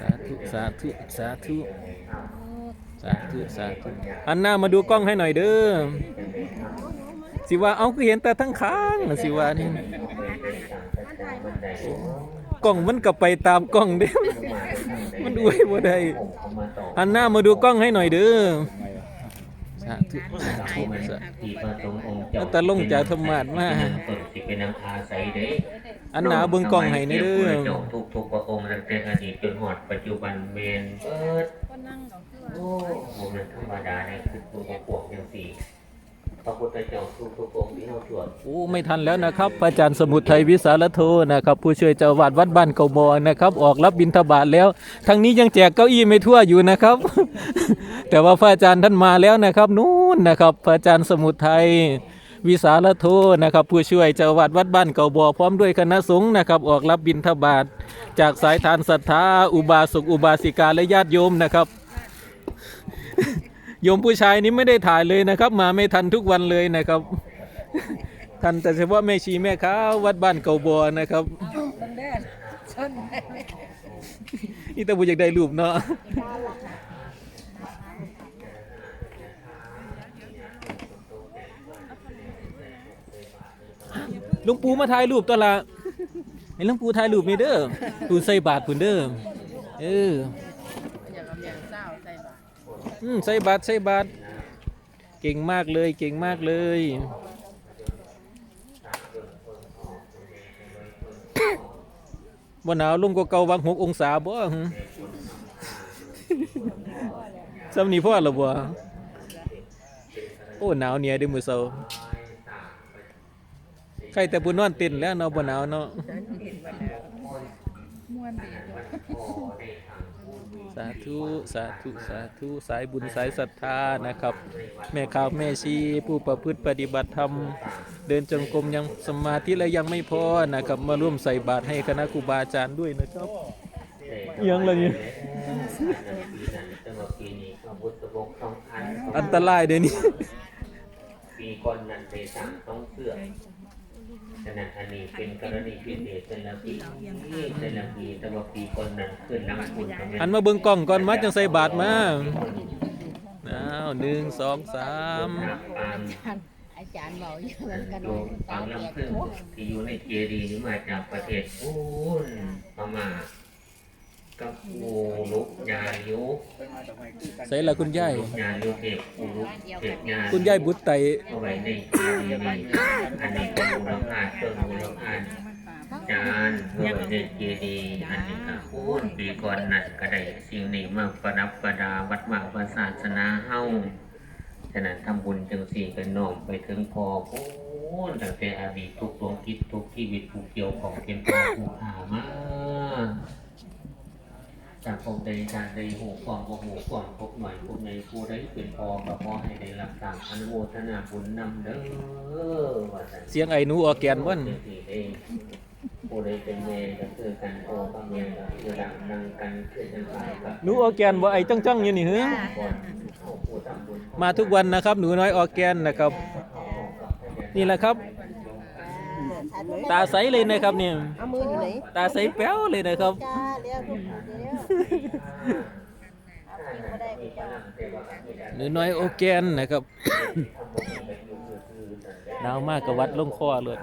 สาธุสาธุสาธุสาธุสาธุอันหน้ามาดูกล้องให้หน่อยเด้อสิว่าเอาก็เห็นแต่ทั้งค้างน่ะสิว่านี่กล้องมันก็ไปตามกล้องเด้มันอวยบ่ได้อันหน้ามาดูกล้องให้หน่อยเด้อสาธุสาธุสาธุที่พระสงฆ์องค์แล้เจ้าวแต่ลงจากธรรมาสมา เปิดสิเป็นนางอาศัยเด้อันหนาเบิ่งกล้องให้นี่เด้อเจ้าทุกทุกๆพระองค์ตั้งแต่อดีตจนหอดปัจจุบันเมนเปิดก็นั่งกับเพื่อนโอ้โหมันธรรมดาในคือตัวพวกอย่างสี่พระพุทธเจ้าทุกทุกๆองค์ที่เราสวดโอ้ไม่ทันแล้วนะครับพระอาจารย์สมุทรไทยวิสารโทนะครับ ผู้ช่วยเจ้าอาวาดวัดบ้านเกาบอนะครับ ออกรับบิณฑบาตแล้วทั้งนี้ยังแจกเก้าอี้ไม่ทั่วอยู่นะครับ แต่ว่าพระอาจารย์ท่านมาแล้วนะครับ นู่นนะครับพระอาจารย์สมุทรไทย วิสารโทนะครับผู้ช่วยเจ้าอาวาดวัดบ้านเกาบอพร้อมด้วยคณะสงฆ์นะครับออกรับบิณฑบาตจากสายทานศรัทธาอุบาสกอุบาสิกาและญาติโยมนะครับ โยมผู้ชายนี้ไม่ได้ถ่ายเลยนะครับ มาไม่ทันทุกวันเลยนะครับทันแต่เฉพาะแม่ชีแม่ค้าวัดบ้านเกาบัวนะครับมันแดดชนแดดนี่ตาบุอยากได้รูปเนาะ หลุงปู่มาถ่ายรูปตัวละให้หลุงปู่ถ่ายรูปนี่เด้อตูใส่บาทพุ่นเด้อเอออย่ากเอาอย่างเศร้าใส่บาตรอืมใส่บาทใส่บาทเก่งมากเลยเก่งมากเลยบ่หนาวลงกว่าเก่าบางหกองศาบ่หึซ้ำนี้พ่อละบ่โอ้หนาวเนี่ยเด้อมื้อเช้า ใครแต่ผู้นอนเต้นแล้วเนาะบ่หนาวเนาะม้วนดีด้วยสาธุสาธุสาธุสายบุญสายศรัทธานะครับ แม่ข้าวแม่ชีผู้ประพฤติปฏิบัติธรรม เดินจงกรมยังสมาธิและยังไม่พอนะครับมาร่วมใส่บาตรให้คณะครูบาอาจารย์ด้วยนะครับเอียงเลยเนี่ยแต่ว่าปีนี้พระพุทธบกต้องอันอันตรายเดี๋ยวนี้ ปีก่อนนั้นไปสั่งต้องเสื่อมข ณะอันนี้เป็นกรณีพิเศษเป็นละปีเป็นละปีแต่ว่าปีก่อนนั้นขึ้นนังคุณทำไมอันมาเบิ่งกล้องก่อนมาจังใส่บาตรมาอ้าวหนึ่งสองสามนักปานอาจารย์บอกอย่างนั้นกันโยมปางลำพึ่งที่อยู่ในเจดีย์นี่มาจากประเทศอูนพม่า กับอูลุกยายุใส่ละคุณยายลุกยายุเทพอูลุกเทพยาคุณยายบุตรไตเอาไว้ในเจดีย์นี่อันนี้เป็นมูลค่าเครื่องมูลค่าจานเพื่อไว้ในเจดีย์อันนี้ก็อูนปีก่อนนั้นก็ได้สิ่งนี้มาประดับประดาวัดวาศาสนาเฮาฉะนั้นทำบุญจังสี่กันน้อมไปถึงพอโอ้ตั้งแต่อดีตทุกดวงคิดทุกชีวิตผู้เกี่ยวของเป็นพ่อผู้ขามา จากพงใดจากใดหูก่อนบ่หูก่อนพบหน่อยพบในผู้ใดเป็นพอก็ขอให้ได้รับตามอนุโมทนาบุญนำเด้อว่าซั่นเสียงไอ้หนูออกแกนบ่นผู้ใดเป็นแม่ก็คือกันพ่อกับแม่ก็คือดังนั่งกันคือจังไงกับหนูออกแกนบ่ไอ้จังๆอยู่นี่เฮ้อก่อนผู้ทำบุญมาทุกวันนะครับ หนูน้อยออกแกนนะครับ นี่แหละครับ ตาใสเลยนะครับเนี่ยเอามืออยู่ไหนตาใสแป๊วเลยนะครับจ้าเลี้ยวลูกเลี้ยวเอากินมาได้ไปจ้าหนูน้อยโอแกนนะครับ หนาวมากกับวัดลงคอเลย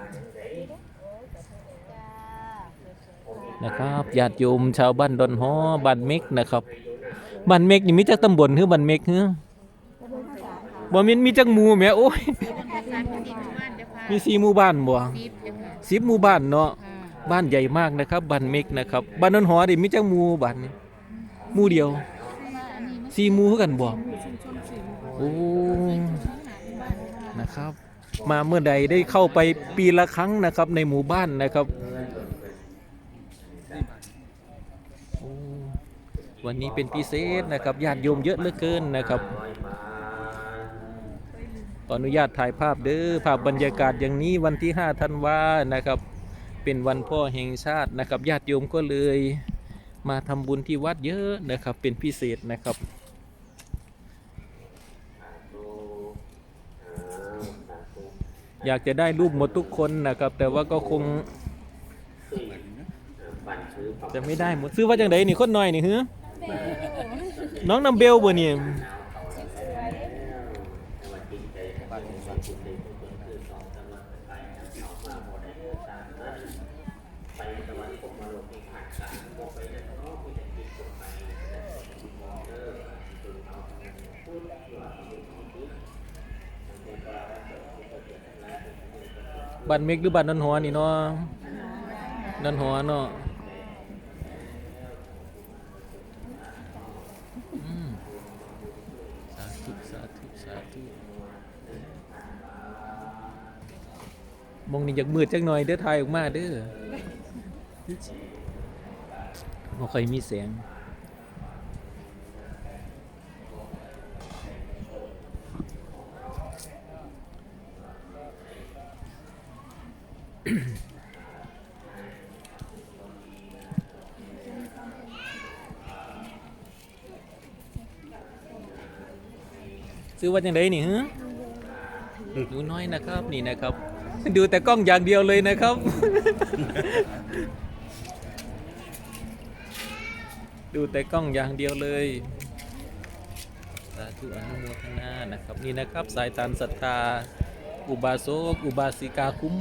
นะครับญาติโยมชาวบ้านดอนฮ้อบ้านเม็กนะครับบ้านเม็กนี่มีจักตำบลคือบ้านเม็กเฮ้อบ่แมีมีจักหมู่แหมโอ้ย มีสี่หมู่บ้านบ่ สิบหมู่บ้านเนาะบ้านใหญ่มากนะครับบ้านเม็กนะครับบ้านดอนฮ้อนี่มีจักหมู่บ้านนี่หมู่เดียวสี่หมู่คือกันบ่โอ้นะครับ มาเมื่อใดได้เข้าไปปีละครั้งนะครับในหมู่บ้านนะครับโอ้วันนี้เป็นพิเศษนะครับญาติโยมเยอะเหลือเกินนะครับ ขออนุญาตถ่ายภาพเด้อภาพบรรยากาศอย่างนี้วันที่5ธันวานะครับ เป็นวันพ่อแห่งชาตินะครับญาติโยมก็เลยมาทำบุญที่วัดเยอะนะครับ เป็นพิเศษนะครับอยากจะได้รูปหมดทุกคนนะครับ แต่ว่าก็คงจะไม่ได้หมดซื้อว่าจังไดนี่คนน้อยนี่เหือน้องน้ำเบลบ่นี่ บ้านเมกหรือบ้านนันหัวนี่เนาะนันหัวเนาะมสาธุสาธุสาธุมองนี่อยากมืดจักหน่อยเด้อถ่ายออกมาเด้อบ่ค่อยมีแสง ซื้อว่าจังไดนี่ฮะหนูน้อยนะครับนี่นะครับ ดูแต่กล้องอย่างเดียวเลยนะครับ ดูแต่กล้องอย่างเดียวเลยสาธุอนุโมทนานะครับนี่นะครับ สายทานศรัทธาอุบาสกอุบาสิกาคุ้ม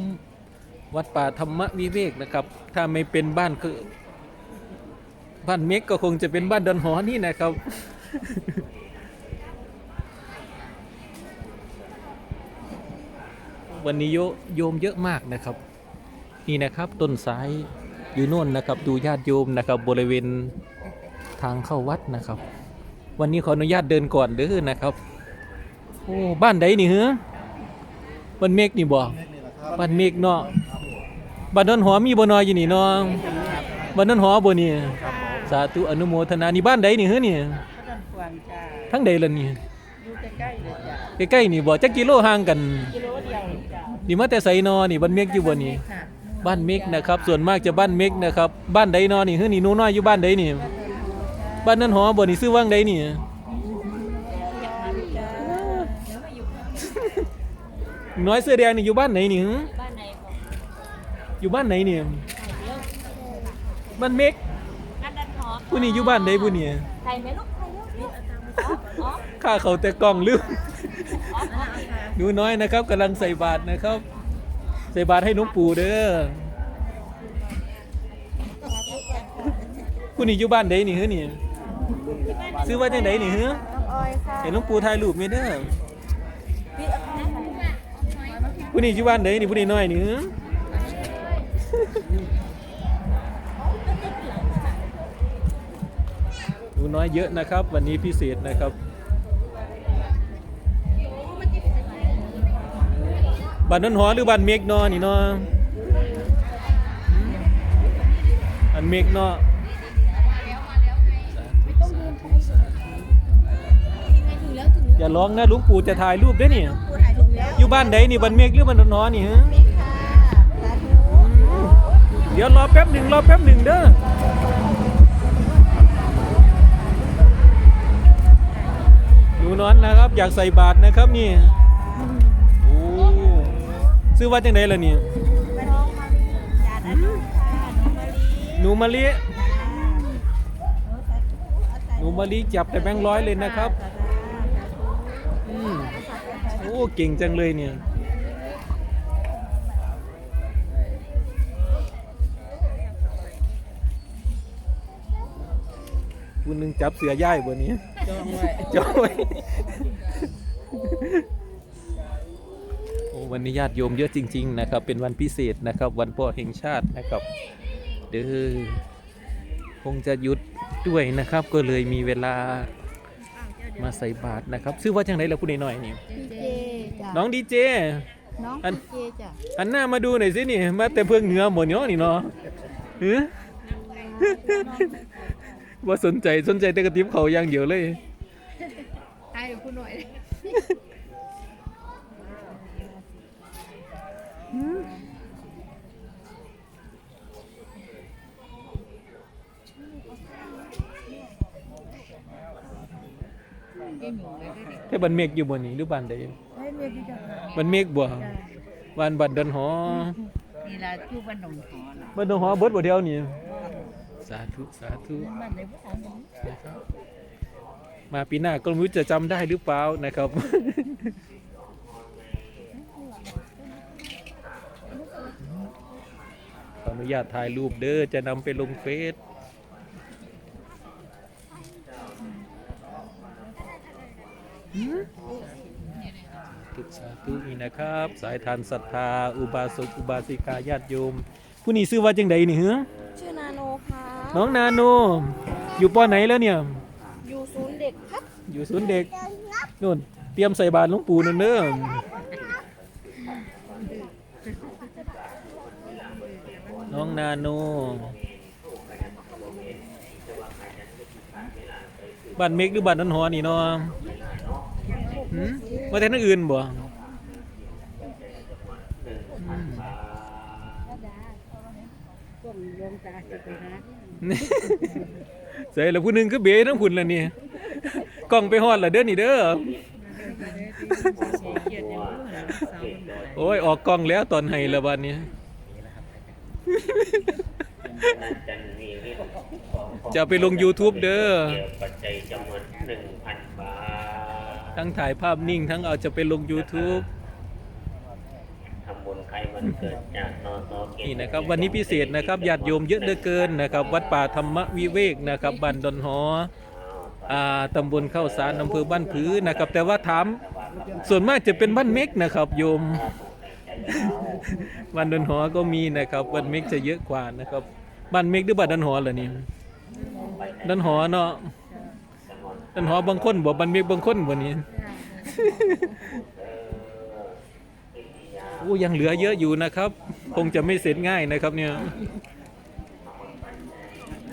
วัดป่าธรรมวิเวกนะครับ ถ้าไม่เป็นบ้านคือ บ้านเมกก็คงจะเป็นบ้านดอนหอนี่นะครับ วันนี้โยโยมเยอะมากนะครับ นี่นะครับต้นสายอยู่โน่นนะครับ ดูญาติโยมนะครับ บริเวณทางเข้าวัดนะครับ วันนี้ขออนุญาตเดินก่อนเด้อนะครับโอ้บ้านใดนี่เหรอบ้านเมฆนี่บ่บ้านเมฆเนาะบ้านดอนหอมีบ่นอยอยู่นี่เนาะบ้านดอนหอบ่นี่สาธุอนุโมทนานี่บ้านใดนี่เหรอนี่ด้านขวางจ้าทั้งใดล่ะนี่อยู่ใกล้ๆเลยจ้าใกล้ๆนี่บ่จักกิโลห่างกันกิโลเดียวจ้า นี่มาแต่ไสนอนี่บ้านเมฆอยู่บ่นี่ค่ะบ้านเมกนะครับ ส่วนมากจะบ้านเมกนะครับ บ้านใดนอนี่เฮ้ยนี่หนูน้อยอยู่บ้านใดนี่ บ้านนั้นหอบ่นี่ซื้อว่างใดนี่น้อยเสื้อแดงนี่อยู่บ้านไหนนี่หึบ้านไหนบอกอยู่บ้านไหนนี่บ้านเมกบ้านดันหอผู้นี่อยู่บ้านใดผู้นี่ใครไหมลูกใครลูกอ๋ออ๋อข้าเขาแต่กล้องลืมอ๋อ หนูน้อยนะครับกำลังใส่บาตรนะครับ ใส่บาตรให้หลวงปู่เด้อผู้นี่อยู่บ้านใดนี่เฮ้ยนี่ซื้อว่าจังไดนี่เฮ้องออยค่ะเห็นหลวงปู่ถ่ายรูปไหมเด้อผู้นี้อยู่บ้านไหนนี่ผู้นี้น้อยนี่หือหนูน้อยเยอะนะครับ วันนี้พิเศษนะครับ บ้านนนหอหรือบ้านเมกนอนี่เนาะอันเมกเนาะอย่าร้องนะลุงปู่จะถ่ายรูปด้วยนี่อยู่บ้านใดนี่บ้านเมกหรือบ้านนนหอนี่ฮะเดี๋ยวรอแป๊บหนึ่งรอแป๊บหนึ่งเด้อหนูน้อยนะครับ อยากใส่บาตรนะครับนี่ ซื้อว่าจังไดล่ะนี่น้องมาลีจานอันนี้ค่ะน้องมาลีหนูมะลิหนูมะลิจับแต่แบงค์ร้อยเลยนะครับอืมโอ้เก่งจังเลยเนี่ยคุณนึงจับเสือย่ายบนนี้จองไว้จอยโอ้ วันนี้ญาติโยมเยอะจริง ๆ นะครับ เป็นวันพิเศษนะครับ วันพ่อแห่งชาตินะครับ เด้อคงจะหยุดด้วยนะครับ ก็เลยมีเวลามาใส่บาตรนะครับชื่อว่าจังไรล่ะผู้น้อยๆนี่ดีเจจ้ะน้องดีเจ น้องอันดีเจจ้ะอันหน้ามาดูหน่อยสินี่มาแต่เพิ่งเหนือหมดเนาะนี่เนาะหือว่าสนใจสนใจแต่กระติบเขาอย่างเดียวเลยให้ผู้หน่อย แค่บันเมฆอยู่บนนี้หรือบันใดให้เมียดีจ้ะบันเมฆบ่วันบันเดินหอนี่ละอยู่บ้านหนองหอน่ะบันเดินหอเบิดบ่เดียวนี่สาธุสาธุบ้านในผู้ชายนี้นะครับมาปีหน้าก็ไม่รู้จะจำได้หรือเปล่านะครับ ออนุญาตถ่ายรูปเด้อจะนำไปลงเฟซทุกสาธุนี่นะครับ สายทานศรัทธา อุบาสกอุบาสิกาญาติโยม ผู้นี้ชื่อว่าจังใดนี่เหรอชื่อนาโนค่ะน้องนาโน อยู่ปอไหนแล้วเนี่ย อยู่ศูนย์เด็กครับอยู่ศูนย์เด็กนู่นเตรียมใส่บาตรหลวงปู่นั่นเด้อ น้องนาโนบ้านเมกหรือบ้านนันหอนี่เนาะหืมมาแต่นั่นอื่นบ่ต้นโยมตาจะใส่แล้วผู้หนึงก็เบทั้งผุนแล้วนี่กล้องไปฮอดละเด้อนี่เด้อโอ้ยออกกล้องแล้วตอนให้ละบัดนี้ จะเอาไปลง YouTube เด้อ ปัจจัยจำนวนหนึ่งพันบาททั้งถ่ายภาพนิ่งทั้งเอาจะไปลง YouTube ทำบุญใครวันเกิดจากนอสอเกตนี่นะครับวันนี้พิเศษนะครับญาติโยมเยอะเหลือเกินนะครับ วัดป่าธรรมวิเวกนะครับบ้านดอนหออ่าตำบลเข้าสารอำเภอบ้านผือนะครับ แต่ว่าถามส่วนมากจะเป็นบ้านเม็กนะครับโยม บ้านดอนหอก็มีนะครับบ้านเม็กจะเยอะกว่านะครับบ้านเม็กหรือบ้านดอนหอเหรอนี่ดอนหอเนาะดอนหอบางคนบอกบ้านเม็กบางคนวันนี้โอ้ยังเหลือเยอะอยู่นะครับ คงจะไม่เสร็จง่ายนะครับเนี่ย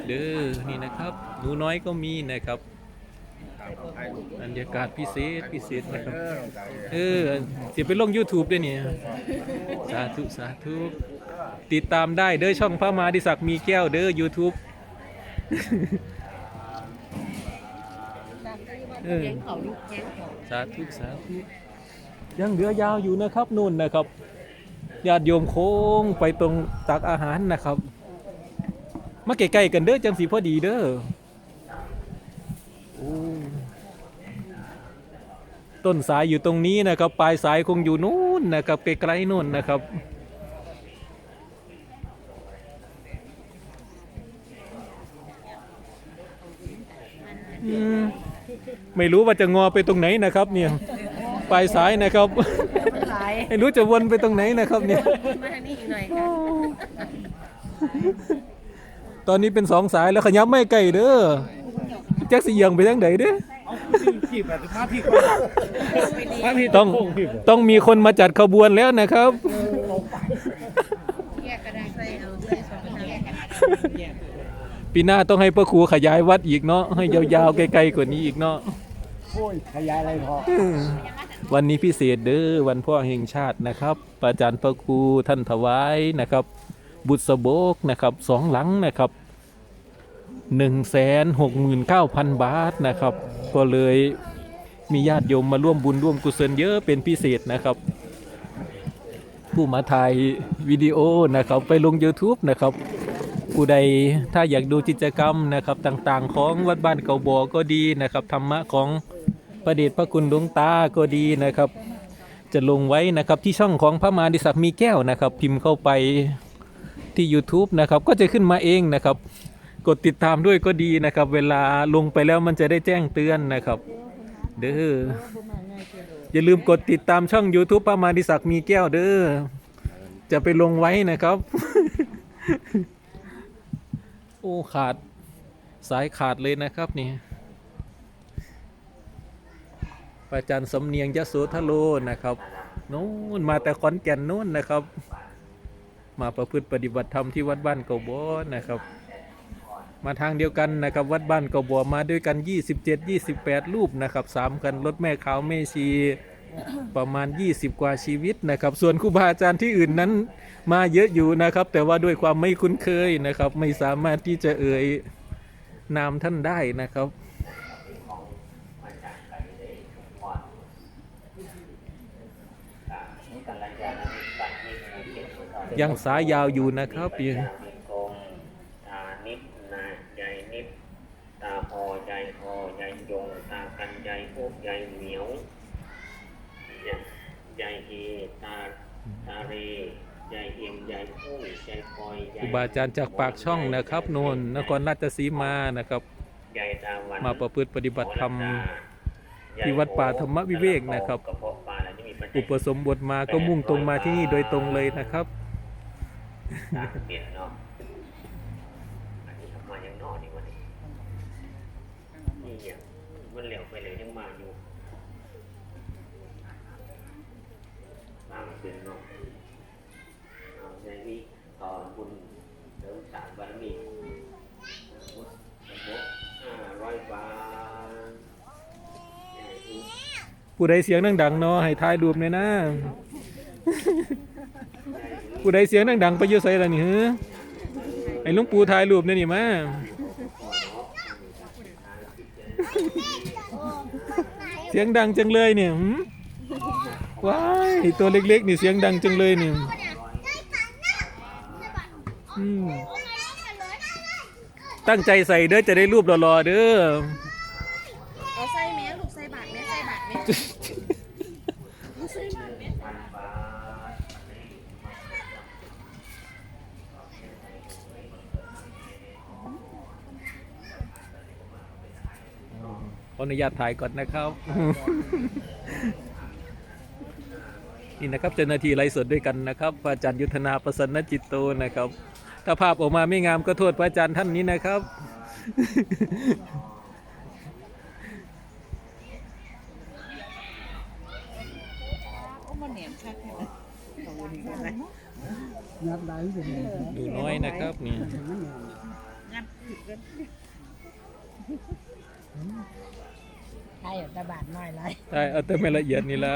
เด้อนี่นะครับหนูน้อยก็มีนะครับ บรรยากาศพิเศษพิเศษนะครับ เออสิไปลง YouTube ด้วยเนี่ยสาธุสาธุติดตามได้เด้อช่องพระมหาดิศักดิ์มีแก้วเด้อ YouTube เออแก๊งเขายุคแก๊งเขาสาธุสาธุยังเหลือยาวอยู่นะครับนู่นนะครับญาติโยมโค้งไปตรงตักอาหารนะครับ มาใกล้ๆกันเด้อจังสีพอดีเด้อโอ้ ต้นสายอยู่ตรงนี้นะครับ ปลายสายคงอยู่นู่นนะครับไกลๆนู่นนะครับอืมไม่รู้ว่าจะงอไปตรงไหนนะครับ เนี่ยปลายสายนะครับหลายไม่รู้จะวนไปตรงไหนนะครับเนี่ยมาทางนี้อีกหน่อยค่ะตอนนี้เป็นสองสายแล้วขยับไม่ไกลเด้อแจ็คสีเอียงไปทางไหนเด้อ พี่แบบพาพี่คนพาพี่ต้องต้องมีคนมาจัดขบวนแล้วนะครับ แยกก็ได้ใส่เอาใส่สองทางแยกปีหน้าต้องให้พระครูขยายวัดอีกเนาะให้ยาวๆไกลๆกว่านี้อีกเนาะโอ้ยขยายอะไรพอวันนี้พิเศษเด้อวันพ่อแห่งชาตินะครับอาจารย์พระครูท่านถวายนะครับ บุษบกนะครับสองหลังนะครับ หนึ่งแสนหกหมื่นเก้าพันบาทนะครับ ก็เลยมีญาติโยมมาร่วมบุญร่วมกุศลเยอะเป็นพิเศษนะครับ ผู้มาถ่ายวิดีโอนะครับไปลง YouTube นะครับผู้ใดถ้าอยากดูกิจกรรมนะครับต่างๆ ของวัดบ้านเก่าบอก็ดีนะครับธรรมะของประเดชพระคุณหลวงตาก็ดีนะครับ จะลงไว้นะครับที่ช่องของพระมาดิศักดิ์มีแก้วนะครับ พิมพ์เข้าไปที่ YouTube นะครับก็จะขึ้นมาเองนะครับ กดติดตามด้วยก็ดีนะครับ เวลาลงไปแล้วมันจะได้แจ้งเตือนนะครับ เด้ออย่าลืมกดติดตามช่อง YouTube พระมาดิศักมีแก้วเด้อจะไปลงไว้นะครับ โอ้ขาดสายขาดเลยนะครับนี่พระอาจารย์สำเนียงยโสธโลนะครับนู้นมาแต่ขอนแก่นนู้นนะครับ มาประพฤติปฏิบัติธรรมที่วัดบ้านเก่าบ่อนะครับ มาทางเดียวกันนะครับวัดบ้านเก่าบ่อมาด้วยกัน 27 28 รูปนะครับสามคันรถแม่ขาวแม่ชีประมาณ 20 กว่าชีวิตนะครับ ส่วนครูบาอาจารย์ที่อื่นนั้นมาเยอะอยู่นะครับ แต่ว่าด้วยความไม่คุ้นเคยนะครับ ไม่สามารถที่จะเอ่ยนามท่านได้นะครับยังสายยาวอยู่นะครับยัง กรมฐานิพนา ตาพอใจพอใจยงตากันใจพวกใจเหนียวเนี่ยใจเอตาตา เรใจเอ็มใจพุ่งใจคอยใจครูบาอาจารย์จากปากช่องนะครับโนนนครราชสีมานะครับใจตาวันมาประพฤติปฏิบัติธรรม ที่วัดป่าธรรมวิเวกนะครับกระเพาะปลาแล้วจะมีปัจจัยอุปสมบทมาก็มุ่งตรงมาที่นี่โดยตรงเลยนะครับตามเปลี่ยนเนาะ ผู้ใดเสียงดังๆเนาะให้ทายรูปหน่อยนะ ผู้ใดเสียงดังๆไปอยู่ไสล่ะนี่หือไอ้หลุงปู่ถ่ายรูปเนี่ยนี่มา เสียงดังจังเลยเนี่ยหืมว้ายตัวเล็กๆนี่เสียงดังจังเลยเนี่ยอืมตั้งใจใส่เด้อจะได้รูปหล่อๆเด้อ เอาใส่แม่ลูกใส่บาทแม่ใส่บาทแม่ ข ออนุญาตถ่ายก่อนนะครับ นี่นะครับเจ้าหน้าที่ไลฟ์สดด้วยกันนะครับพระอาจารย์ยุทธนาประสนนจิตโตนะครับ ถ้าภาพออกมาไม่งามก็โทษพระอาจารย์ท่านนี้นะครับโอ้มันเหนียมชัดเลยขอบคุณค่ะยัดได้สิเนี่ยดูน้อยนะครับนี่ งัดผิดกันใช่แต่บาทน้อยไรใช่เอาแต่ไม่ละเอียดนี่ละ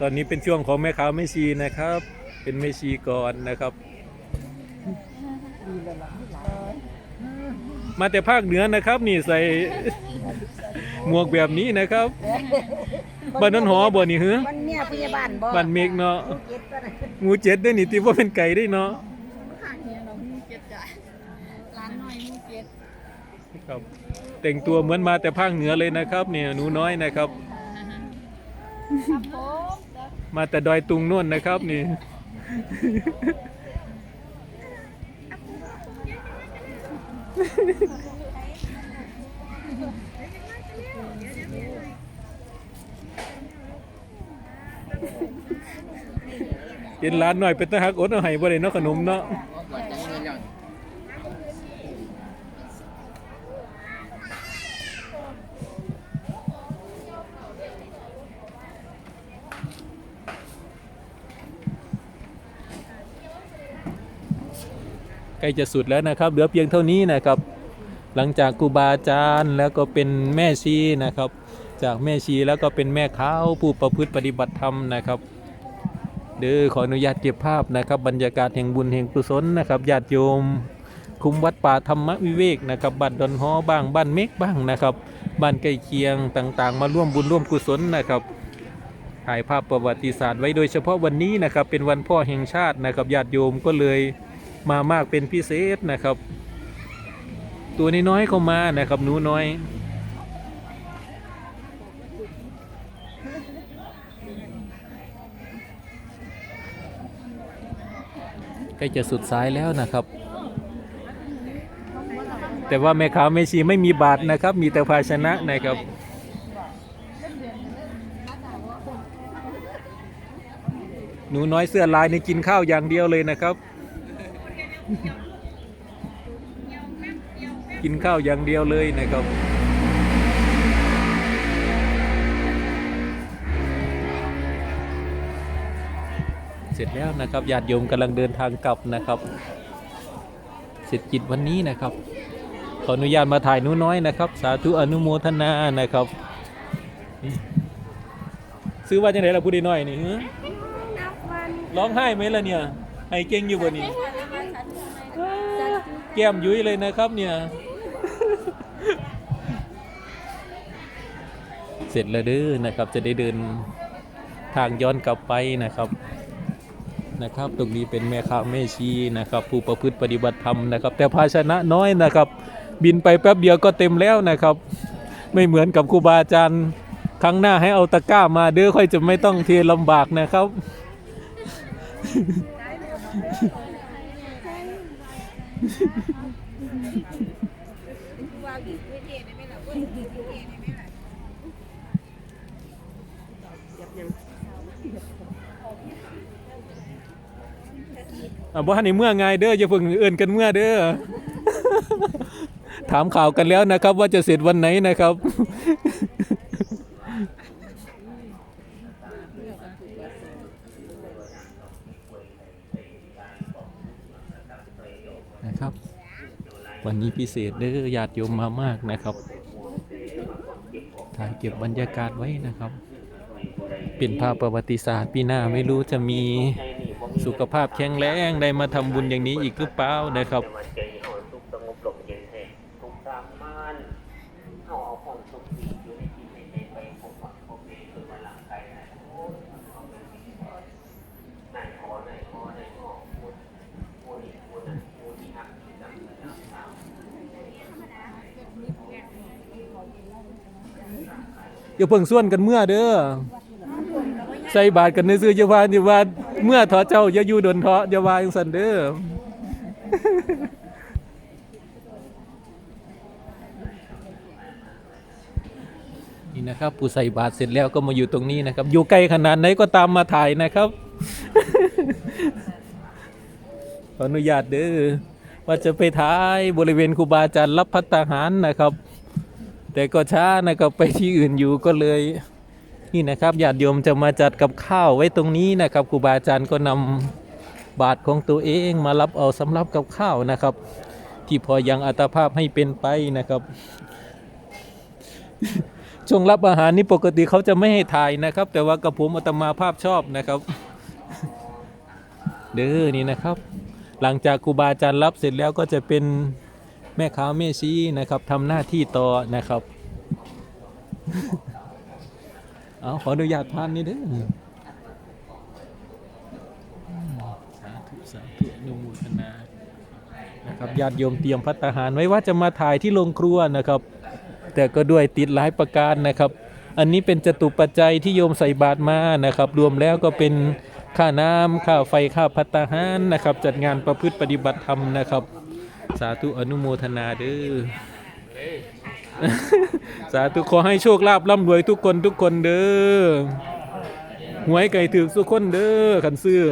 ตอนนี้เป็นช่วงของแม่ขาแม่ชีนะครับ เป็นแม่ชีก่อนนะครับ มาแต่ภาคเหนือนะครับ นี่ใส่หมวกแบบนี้นะครับ บ้านนั้นหอบ่นี่หือมันเนี่ยพยาบาลบ่บ้านเมกเนาะเจ็ดก็ได้หมูเจ็ดได้นี่ที่ว่าเป็นไก่ได้เนาะข้างนี้เรามูเจ็ดจ้ะร้านน้อยมูเจ็ดครับแต่งตัวเหมือนมาแต่ภาคเหนือเลยนะครับ เนี่ยหนูน้อยนะครับ ครับผมมาแต่ดอยตุงนู่นนะครับนี่ เห็นร้านหน่อยเป็นตะหักอดเอาให้บ่ได้เนาะขนมเนาะใกล้จะสุดแล้วนะครับ เหลือเพียงเท่านี้นะครับ หลังจากครูบาอาจารย์แล้วก็เป็นแม่ชีนะครับ จากแม่ชีแล้วก็เป็นแม่ข้าวผู้ประพฤติปฏิบัติธรรมนะครับ เด้อขออนุญาตเก็บภาพนะครับ บรรยากาศแห่งบุญแห่งกุศลนะครับญาติโยม คุ้มวัดป่าธรรมวิเวกนะครับบ้านดอนฮอบ้างบ้านเมกบ้างนะครับบ้านใกล้เคียงต่างๆ มาร่วมบุญร่วมกุศลนะครับถ่ายภาพประวัติศาสตร์ไว้โดยเฉพาะวันนี้นะครับ เป็นวันพ่อแห่งชาตินะครับญาติโยมก็เลยมามากเป็นพิเศษนะครับ ตัวน้อยๆเข้ามานะครับหนูน้อย ใกล้จะสุดสายแล้วนะครับ แต่ว่าแม่ขาวแม่ชีไม่มีบาทนะครับ มีแต่ภาชนะนะครับหนูน้อยเสื้อลายนี่กินข้าวอย่างเดียวเลยนะครับ กินข้าวอย่างเดียวเลยนะครับ ร็จแล้วนะครับญาติโยมกำลังเดินทางกลับนะครับ เสร็จกิจวันนี้นะครับขออนุญาตมาถ่ายนูน้อยนะครับ สาธุอนุโมทนานะครับ ซื้อว่าจังไหนล่ะผู้ดีน้อยนี่ฮร้องไห้ไหมล่ะเนี่ยไห้เก่งอยู่บ่นี่แก้มยุ้ยเลยนะครับเนี่ยเสร็จแล้วเด้อนะครับ จะได้เดินทางย้อนกลับไปนะครับ นะครับ ตรงนี้เป็นแม่ค้าแม่ชีนะครับ ผู้ประพฤติปฏิบัติธรรมนะครับ แต่ภาชนะน้อยนะครับ บินไปแป๊บเดียวก็เต็มแล้วนะครับ ไม่เหมือนกับครูบาอาจารย์ครั้งหน้าให้เอาตะกร้ามาเด้อค่อยจะไม่ต้องเทลำบากนะครับว่า บ่ทันในเมื่อไงเด้ออย่าเพิ่งเอื่นกันเมื่อเด้อถามข่าวกันแล้วนะครับ ว่าจะเสร็จวันไหนนะครับนะครับ วันนี้พิเศษเด้อญาติโยมมามากนะครับถ่ายเก็บบรรยากาศไว้นะครับ เป็นภาพประวัติศาสตร์ปีหน้าไม่รู้จะมี สุขภาพแข็งแรงได้มาทำบุญอย่างนี้อีกหรือเปล่านะครับจเอาสุขสงบลมเย็นแท้ทุกสามมันเอาเอาความสุขดีอยู่ในจิตในใจไปพบว่าเองคือมาหลังไกลนะเพิ่งส่วนกันเมื่อเด้อใส่บาทกันในซื้ออย่าว่าอย่าว่า เมื่อทอเจ้าอย่าอยู่ดนทาะอย่าว่าจังซั่นเด้อนี่นะครับผู้ใส่บาทเสร็จแล้วก็มาอยู่ตรงนี้นะครับ อยู่ไกลขนาดไหนก็ตามมาถ่ายนะครับขออนุญาตเด้อว่าจะไปถ่ายบริเวณครูบาอาจารย์รับพัตตาหารนะครับ แต่ก็ช้านะครับไปที่อื่นอยู่ก็เลย นี่นะครับญาติโยมจะมาจัดกับข้าวไว้ตรงนี้นะครับครูบาอาจารย์ก็นำบาตรของตัวเองมารับเอาสำรับกับข้าวนะครับ ที่พอยังอัตภาพให้เป็นไปนะครับช่วงรับอาหารนี่ปกติเขาจะไม่ให้ถ่ายนะครับ แต่ว่ากับผมอาตมาภาพชอบนะครับ เด้อนี่นะครับ หลังจากครูบาอาจารย์รับเสร็จแล้วก็จะเป็นแม่ค้าแม่ชี้นะครับทำหน้าที่ต่อนะครับ เอาขออนุญาตพานนี่เด้อสาธุสาธุอนุโมทนานะครับญาติโยมเตรียมพัตตาหารไว้ว่าจะมาถ่ายที่โรงครัวนะครับ แต่ก็ด้วยติดหลายประการนะครับ อันนี้เป็นจตุปัจจัยที่โยมใส่บาตรมานะครับ รวมแล้วก็เป็นค่าน้ำค่าไฟค่าพัตตาหารนะครับ จัดงานประพฤติปฏิบัติธรรมนะครับ สาธุอนุโมทนาเด้อ สาธุขอให้โชคลาภร่ำรวยทุกคนทุกคนเด้อหวยไก่ถือทุกคนเด้อขันเสื้อ